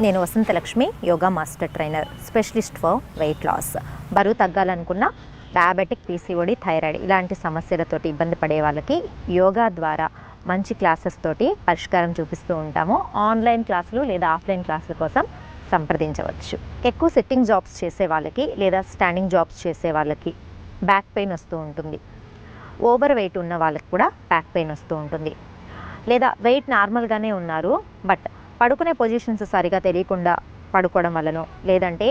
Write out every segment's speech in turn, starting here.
నేను Vasanthalakshmi yoga master trainer specialist for weight loss. బరువు తగ్గాలనుకున్న డయాబెటిక్ పీసీఓడి థైరాయిడ్ ఇలాంటి సమస్యలతోటి ఇబ్బంది పడే వాళ్ళకి యోగా ద్వారా మంచి క్లాసెస్ తోటి పరిష్కారం చూపిస్తూ ఉంటాము. ఆన్లైన్ క్లాసులు లేదా ఆఫ్లైన్ క్లాసుల కోసం సంప్రదించవచ్చు. ఎక్కువ సిట్టింగ్ జాబ్స్ చేసే వాళ్ళకి లేదా స్టాండింగ్ జాబ్స్ చేసే వాళ్ళకి బ్యాక్ పెయిన్ వస్తూ ఉంటుంది. ఓవర్ వెయిట్ ఉన్న వాళ్ళకి కూడా బ్యాక్ పెయిన్ వస్తూ ఉంటుంది. లేదా వెయిట్ నార్మల్గానే ఉన్నారు బట్ పడుకునే పొజిషన్స్ సరిగా తెలియకుండా పడుకోవడం వల్లనో లేదంటే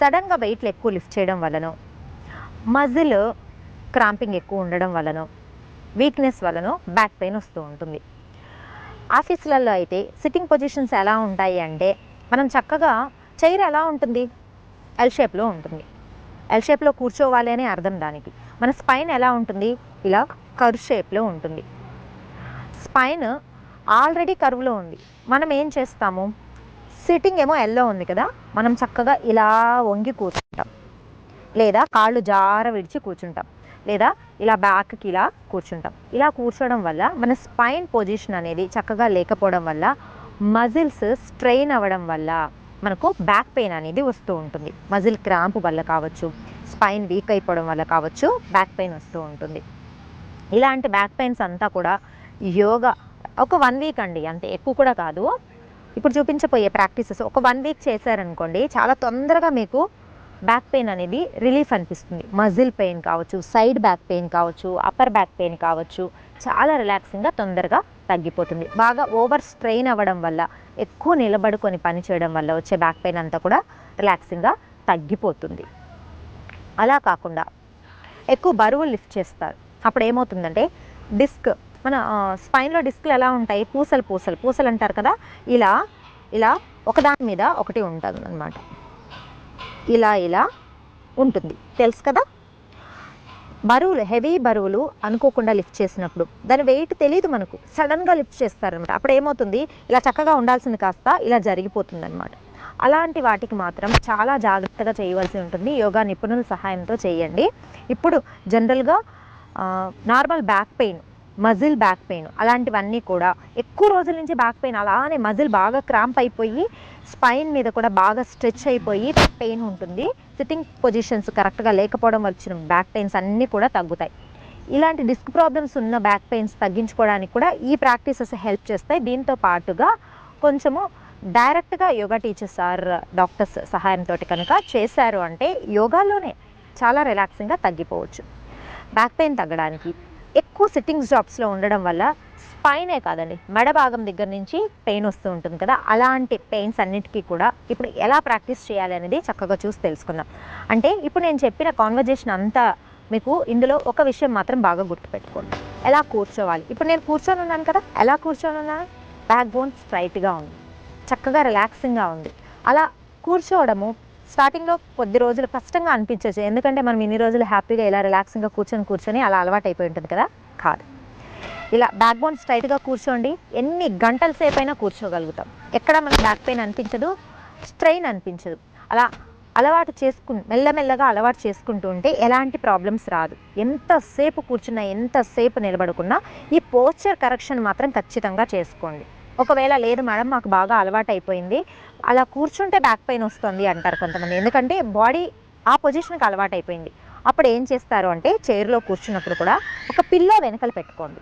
సడన్గా వెయిట్లు ఎక్కువ లిఫ్ట్ చేయడం వల్లనో మజిల్ క్రాంపింగ్ ఎక్కువ ఉండడం వల్లనో వీక్నెస్ వల్లనో బ్యాక్ పెయిన్ వస్తూ ఉంటుంది. ఆఫీసులలో అయితే సిట్టింగ్ పొజిషన్స్ ఎలా ఉంటాయి అంటే మనం చక్కగా చైర్ ఎలా ఉంటుంది? ఎల్ షేప్లో ఉంటుంది. ఎల్ షేప్లో కూర్చోవాలి అనే అర్థం దానికి. మన స్పైన్ ఎలా ఉంటుంది? ఇలా కర్ షేప్లో ఉంటుంది. స్పైన్ ఆల్రెడీ కరువులో ఉంది. మనం ఏం చేస్తాము? సిట్టింగ్ ఏమో ఎల్లో ఉంది కదా మనం చక్కగా ఇలా వంగి కూర్చుంటాం. లేదా కాళ్ళు జార విడిచి కూర్చుంటాం. లేదా ఇలా బ్యాక్కి ఇలా కూర్చుంటాం. ఇలా కూర్చోవడం వల్ల మన స్పైన్ పొజిషన్ అనేది చక్కగా లేకపోవడం వల్ల మజిల్స్ స్ట్రెయిన్ అవ్వడం వల్ల మనకు బ్యాక్ పెయిన్ అనేది వస్తూ ఉంటుంది. మజిల్ క్రాంప్ వల్ల కావచ్చు స్పైన్ వీక్ అయిపోవడం వల్ల కావచ్చు బ్యాక్ పెయిన్ వస్తూ ఉంటుంది. ఇలాంటి బ్యాక్ పెయిన్స్ అంతా కూడా యోగా ఒక వన్ వీక్ అండి అంతే ఎక్కువ కూడా కాదు. ఇప్పుడు చూపించబోయే ప్రాక్టీసెస్ ఒక వన్ వీక్ చేశారనుకోండి చాలా తొందరగా మీకు బ్యాక్ పెయిన్ అనేది రిలీఫ్ అనిపిస్తుంది. మజిల్ పెయిన్ కావచ్చు సైడ్ బ్యాక్ పెయిన్ కావచ్చు అప్పర్ బ్యాక్ పెయిన్ కావచ్చు చాలా రిలాక్సింగ్గా తొందరగా తగ్గిపోతుంది. బాగా ఓవర్ స్ట్రెయిన్ అవ్వడం వల్ల ఎక్కువ నిలబడుకొని పని చేయడం వల్ల వచ్చే బ్యాక్ పెయిన్ అంతా కూడా రిలాక్సింగ్గా తగ్గిపోతుంది. అలా కాకుండా ఎక్కువ బరువు లిఫ్ట్ చేస్తారు. అప్పుడు ఏమవుతుందంటే డిస్క్ మన స్పైన్లో డిస్క్లు ఎలా ఉంటాయి? పూసలు పూసలు. పూసలు అంటారు కదా? ఇలా ఇలా ఒకదాని మీద ఒకటి ఉంటుంది అనమాట ఇలా ఇలా ఉంటుంది. తెలుసు కదా? బరువులు హెవీ బరువులు అనుకోకుండా లిఫ్ట్ చేసినప్పుడు దాని వెయిట్ తెలియదు మనకు. సడన్గా లిఫ్ట్ చేస్తారనమాట అప్పుడు ఏమవుతుంది? ఇలా చక్కగా ఉండాల్సింది కాస్త ఇలా జరిగిపోతుంది అనమాట అలాంటి వాటికి మాత్రం చాలా జాగ్రత్తగా చేయవలసి ఉంటుంది. యోగా నిపుణుల సహాయంతో చేయండి. ఇప్పుడు జనరల్గా normal back pain muscle back pain అలాంటివన్నీ కూడా. ఎక్కువ రోజుల నుంచి బ్యాక్ పెయిన్ అలానే మజిల్ బాగా క్రాంప్ అయిపోయి స్పైన్ మీద కూడా బాగా స్ట్రెచ్ అయిపోయి పెయిన్ ఉంటుంది. సిట్టింగ్ పొజిషన్స్ కరెక్ట్గా లేకపోవడం వచ్చిన బ్యాక్ పెయిన్స్ అన్నీ కూడా తగ్గుతాయి. ఇలాంటి డిస్క్ ప్రాబ్లమ్స్ ఉన్న బ్యాక్ పెయిన్స్ తగ్గించుకోవడానికి కూడా ఈ ప్రాక్టీసెస్ హెల్ప్ చేస్తాయి. దీంతో పాటుగా కొంచెము డైరెక్ట్గా యోగా టీచర్స్ ఆర్ డాక్టర్స్ సహాయంతో కనుక చేశారు అంటే యోగాలోనే చాలా రిలాక్సింగ్గా తగ్గిపోవచ్చు. బ్యాక్ పెయిన్ తగ్గడానికి ఎక్కువ సిట్టింగ్ జాబ్స్లో ఉండడం వల్ల స్పైనే కాదండి మెడ భాగం దగ్గర నుంచి పెయిన్ వస్తూ ఉంటుంది కదా. అలాంటి పెయిన్స్ అన్నిటికీ కూడా ఇప్పుడు ఎలా ప్రాక్టీస్ చేయాలి అనేది చక్కగా చూసి తెలుసుకుందాం. అంటే ఇప్పుడు నేను చెప్పిన కాన్వర్జేషన్ అంతా మీకు ఇందులో ఒక విషయం మాత్రం బాగా గుర్తుపెట్టుకోండి. ఎలా కూర్చోవాలి? ఇప్పుడు నేను కూర్చొని ఉన్నాను కదా ఎలా కూర్చొని ఉన్నాను? బ్యాక్ బోన్ స్ట్రైట్గా ఉంది. చక్కగా రిలాక్సింగ్గా ఉంది. అలా కూర్చోవడము స్టార్టింగ్లో కొద్ది రోజులు కష్టంగా అనిపించవచ్చు ఎందుకంటే మనం ఇన్ని రోజులు హ్యాపీగా ఇలా రిలాక్సింగ్గా కూర్చొని కూర్చొని అలా అలవాటు అయిపోయి ఉంటుంది కదా? కాదు. ఇలా బ్యాక్ బోన్ స్ట్రైట్గా కూర్చోండి. ఎన్ని గంటల సేపు అయినా కూర్చోగలుగుతాం. ఎక్కడ మనకి బ్యాక్ పెయిన్ అనిపించదు స్ట్రెయిన్ అనిపించదు. అలా అలవాటు చేసుకు మెల్లమెల్లగా అలవాటు చేసుకుంటూ ఉంటే ఎలాంటి ప్రాబ్లమ్స్ రాదు. ఎంతసేపు కూర్చున్నా ఎంతసేపు నిలబడుకున్నా ఈ పోస్చర్ కరెక్షన్ మాత్రం ఖచ్చితంగా చేసుకోండి. ఒకవేళ లేదు మేడం మాకు బాగా అలవాటు అయిపోయింది అలా కూర్చుంటే బ్యాక్ పెయిన్ వస్తుంది అంటారు కొంతమంది. ఎందుకంటే బాడీ ఆ పొజిషన్కి అలవాటు అయిపోయింది. అప్పుడు ఏం చేస్తారు అంటే చైర్లో కూర్చున్నప్పుడు కూడా ఒక పిల్లో వెనకలు పెట్టుకోండి.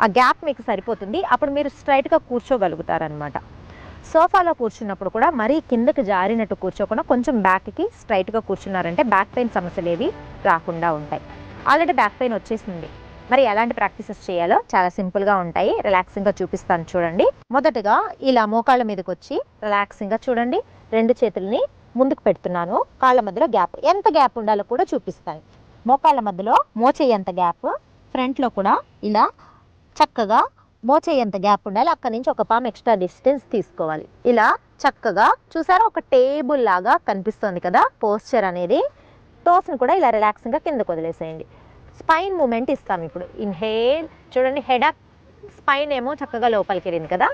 ఆ గ్యాప్ మీకు సరిపోతుంది. అప్పుడు మీరు స్ట్రైట్గా కూర్చోగలుగుతారనమాట సోఫాలో కూర్చున్నప్పుడు కూడా మరీ కిందకి జారినట్టు కూర్చోకుండా కొంచెం బ్యాక్కి స్ట్రైట్గా కూర్చున్నారంటే బ్యాక్ పెయిన్ సమస్యలు ఏవి రాకుండా ఉంటాయి. ఆల్రెడీ బ్యాక్ పెయిన్ వచ్చేసింది. మరి ఎలాంటి ప్రాక్టీసెస్ చేయాలో చాలా సింపుల్గా ఉంటాయి. రిలాక్సింగ్గా చూపిస్తాను చూడండి. మొదటగా ఇలా మోకాళ్ళ మీదకి వచ్చి రిలాక్సింగ్గా చూడండి. రెండు చేతుల్ని ముందుకు పెడుతున్నాను. కాళ్ళ మధ్యలో గ్యాప్. ఎంత గ్యాప్ ఉండాలో కూడా చూపిస్తాను. మోకాళ్ళ మధ్యలో మోచేయంత గ్యాప్. ఫ్రంట్లో కూడా ఇలా చక్కగా మోచేయంత గ్యాప్ ఉండాలి. అక్కడి నుంచి ఒక పామ్ ఎక్స్ట్రా డిస్టెన్స్ తీసుకోవాలి. ఇలా చక్కగా చూసారా? ఒక టేబుల్ లాగా కనిపిస్తుంది కదా? పోస్చర్ అనేది. టోస్ని కూడా ఇలా రిలాక్సింగ్గా కిందకు వదిలేసేయండి. స్పైన్ మూమెంట్ ఇస్తాం ఇప్పుడు. ఇన్హేల్ చూడండి హెడ్ అప్ స్పైన్ ఏమో చక్కగా లోపలికి వెళ్ళింది కదా.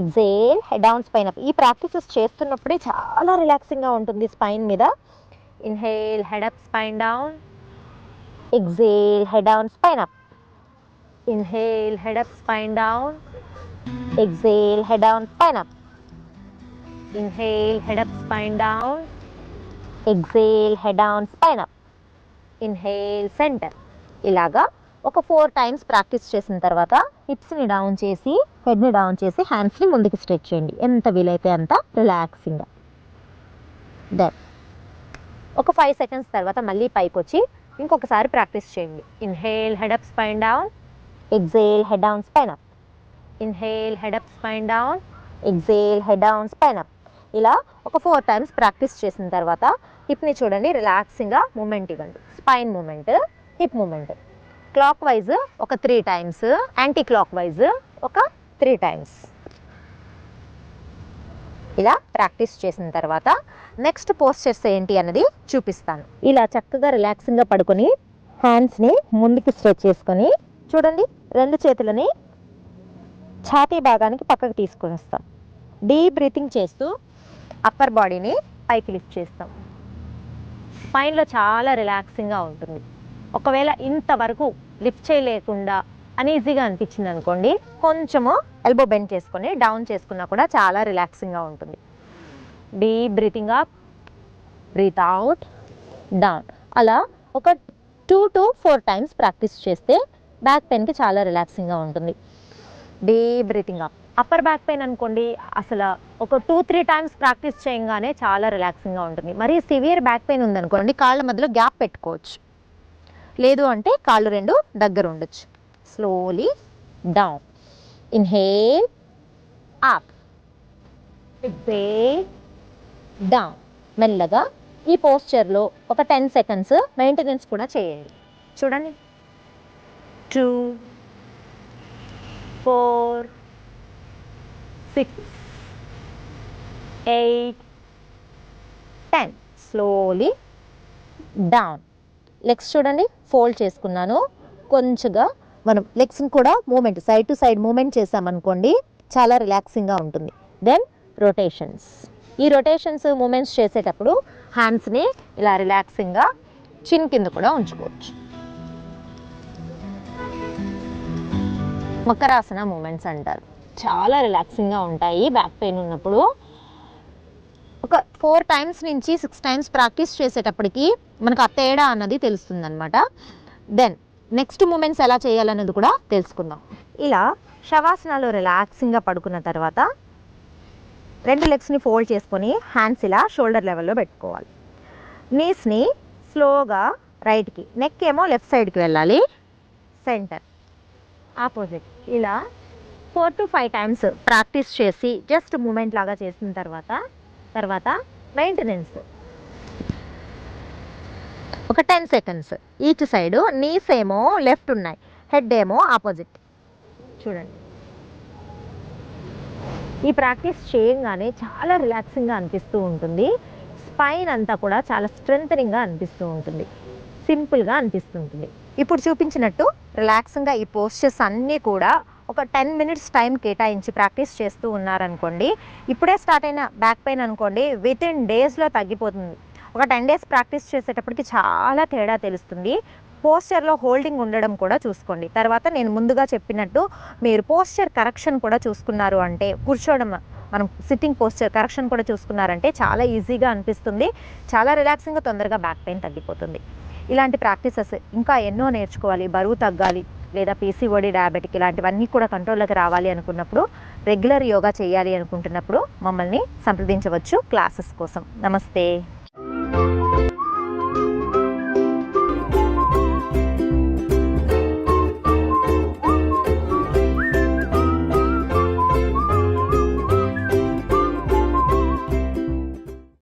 Exhale head down spine up. ఈ ప్రాక్టీసెస్ చేస్తున్నప్పుడే చాలా రిలాక్సింగ్గా ఉంటుంది స్పైన్ మీద. Inhale head up spine down. Exhale head down spine up. Inhale head up spine down. Exhale head down spine up. Inhale head up spine down. Exhale head down spine up. Inhale centre. ఇలాగా ఒక four times practice చేసిన తర్వాత హిప్స్ని down చేసి హెడ్ని down చేసి హ్యాండ్స్ని ముందుకు stretch చేయండి. ఎంత వీలైతే అంత రిలాక్సింగ్గా దెన్ ఒక ఫైవ్ సెకండ్స్ తర్వాత మళ్ళీ పైకి వచ్చి ఇంకొకసారి ప్రాక్టీస్ చేయండి. Inhale head up spine down exhale head down spine up inhale head up spine down exhale head down spine up ఇలా ఒక ఫోర్ టైమ్స్ ప్రాక్టీస్ చేసిన తర్వాత హిప్ని చూడండి రిలాక్సింగ్గా మూమెంట్ ఇవ్వండి. Spine movement hip movement. Clockwise ఒక three times anti clock wise ఒక త్రీ టైమ్స్. ఇలా ప్రాక్టీస్ చేసిన తర్వాత నెక్స్ట్ పోస్చర్స్ ఏంటి అన్నది చూపిస్తాను. ఇలా చక్కగా రిలాక్సింగ్గా పడుకొని హ్యాండ్స్ని ముందుకు స్ట్రెచ్ చేసుకొని చూడండి రెండు చేతులని ఛాతీ భాగానికి పక్కకు తీసుకొని వస్తాం. డీప్ బ్రీతింగ్ చేస్తూ అప్పర్ బాడీని పైకి లిఫ్ట్ చేస్తాం. స్పైన్లో చాలా రిలాక్సింగ్గా ఉంటుంది. ఒకవేళ ఇంతవరకు లిఫ్ట్ చేయలేకుండా అనీజీగా అనిపించింది అనుకోండి కొంచెము ఎల్బో బెండ్ చేసుకొని డౌన్ చేసుకున్నా కూడా చాలా రిలాక్సింగ్గా ఉంటుంది. Deep breathing up breathe out down అలా ఒక two to four times practice చేస్తే బ్యాక్ పెయిన్కి చాలా రిలాక్సింగ్గా ఉంటుంది. Deep breathing up upper back pain అనుకోండి అసలు ఒక టూ త్రీ టైమ్స్ ప్రాక్టీస్ చేయగానే చాలా రిలాక్సింగ్గా ఉంటుంది. మరి సివియర్ బ్యాక్ పెయిన్ ఉందనుకోండి కాళ్ళ మధ్యలో గ్యాప్ పెట్టుకోవచ్చు. లేదు అంటే కాళ్ళు రెండు దగ్గర ఉండొచ్చు. Slowly down inhale up exhale down మెల్లగా ఈ పోస్చర్లో ఒక టెన్ సెకండ్స్ మెయింటెనెన్స్ కూడా చేయండి. చూడండి. Two four six eight ten slowly down legs చూడండి. ఫోల్డ్ చేసుకున్నాను. కొంచెంగా మనం లెగ్స్ని కూడా movement side to side movement చేసామనుకోండి చాలా రిలాక్సింగ్గా ఉంటుంది. Then rotations. ఈ రొటేషన్స్ మూమెంట్స్ చేసేటప్పుడు హ్యాండ్స్ని ఇలా రిలాక్సింగ్గా చిన్ కింద కూడా ఉంచుకోవచ్చు. మకరాసన మూమెంట్స్ అంటారు. చాలా రిలాక్సింగ్గా ఉంటాయి. బ్యాక్ పెయిన్ ఉన్నప్పుడు ఒక ఫోర్ టైమ్స్ నుంచి సిక్స్ టైమ్స్ ప్రాక్టీస్ చేసేటప్పటికి మనకు ఆ తేడా అన్నది తెలుస్తుంది అనమాట దెన్ నెక్స్ట్ మూమెంట్స్ ఎలా చేయాలన్నది కూడా తెలుసుకుందాం. ఇలా శవాసనాలు రిలాక్సింగ్గా పడుకున్న తర్వాత రెండు లెగ్స్ని ఫోల్డ్ చేసుకొని హ్యాండ్స్ ఇలా షోల్డర్ లెవెల్లో పెట్టుకోవాలి. నీస్ని స్లోగా రైట్కి నెక్ ఏమో లెఫ్ట్ సైడ్కి వెళ్ళాలి. సెంటర్ ఆపోజిట్ ఇలా four to five times practice చేసి జస్ట్ మూమెంట్ లాగా చేసిన తర్వాత తర్వాత మెయింటెనెన్స్ ఒక ten seconds each side knees ఏమో లెఫ్ట్ ఉన్నాయి. హెడ్ ఏమో ఆపోజిట్ చూడండి. ఈ ప్రాక్టీస్ చేయంగానే చాలా రిలాక్సింగ్గా అనిపిస్తూ ఉంటుంది. స్పైన్ అంతా కూడా చాలా స్ట్రెంథనింగ్గా అనిపిస్తూ ఉంటుంది. సింపుల్గా అనిపిస్తుంటుంది ఇప్పుడు చూపించినట్టు రిలాక్సింగ్గా ఈ పోస్చర్స్ అన్నీ కూడా ఒక టెన్ మినిట్స్ టైం కేటాయించి ప్రాక్టీస్ చేస్తూ ఉన్నారనుకోండి ఇప్పుడే స్టార్ట్ అయిన బ్యాక్ పెయిన్ అనుకోండి విత్ ఇన్ డేస్లో తగ్గిపోతుంది. ఒక టెన్ డేస్ ప్రాక్టీస్ చేసేటప్పటికి చాలా తేడా తెలుస్తుంది. పోస్చర్లో హోల్డింగ్ ఉండడం కూడా చూసుకోండి. తర్వాత నేను ముందుగా చెప్పినట్టు మీరు పోస్చర్ కరెక్షన్ కూడా చూసుకున్నారు అంటే కూర్చోవడం మనం సిట్టింగ్ పోస్చర్ కరెక్షన్ కూడా చూసుకున్నారంటే చాలా ఈజీగా అనిపిస్తుంది. చాలా రిలాక్సింగ్గా తొందరగా బ్యాక్ పెయిన్ తగ్గిపోతుంది. ఇలాంటి ప్రాక్టీసెస్ ఇంకా ఎన్నో నేర్చుకోవాలి. బరువు తగ్గాలి. లేదా పీసీఓడి డయాబెటిక్ ఇలాంటివన్నీ కూడా కంట్రోల్లోకి రావాలి అనుకున్నప్పుడు రెగ్యులర్ యోగా చేయాలి అనుకుంటున్నప్పుడు మమ్మల్ని సంప్రదించవచ్చు క్లాసెస్ కోసం. నమస్తే.